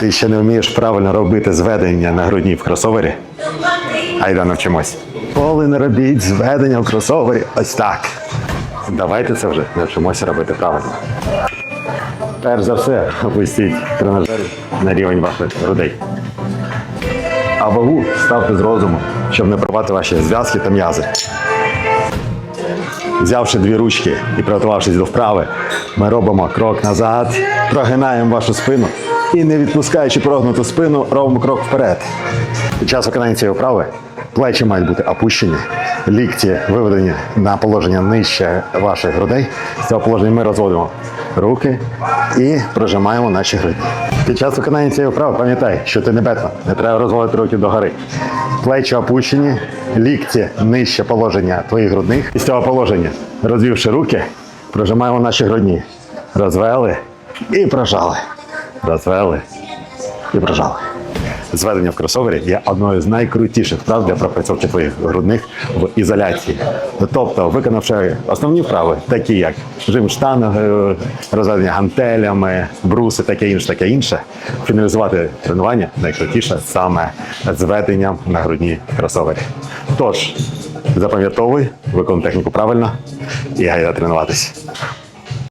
Ти ще не вмієш правильно робити зведення на грудні в кросовері? Айда навчимось. Коли не робіть зведення в кросовері, ось так. Давайте це вже навчимося робити правильно. Перш за все, опустіть тренажер на рівень ваших грудей. А вагу ставте з розуму, щоб не порвати ваші зв'язки та м'язи. Взявши дві ручки і приготувавшись до вправи, ми робимо крок назад, прогинаємо вашу спину і, не відпускаючи прогнуту спину, робимо крок вперед. Під час виконання цієї вправи плечі мають бути опущені, лікті виведені на положення нижче ваших грудей. З цього положення ми розводимо руки і прижимаємо наші груді. Під час виконання цієї вправи пам'ятай, що ти не Бетмен, не треба розводити руки догори. Плечі опущені, лікті нижче положення твоїх грудних. І з цього положення, розвівши руки, прижимаємо наші грудні. Розвели і прожали. Розвели і прожали. Зведення в кросовері є одною з найкрутіших вправ для пропрацьовки твоїх грудних в ізоляції. Тобто, виконавши основні вправи, такі як жим штангою, розведення гантелями, бруси, таке інше, таке інше, фіналізувати тренування найкрутіше саме зведенням на грудні кросовері. Тож, запам'ятовуй, виконуй техніку правильно і гайда тренуватись.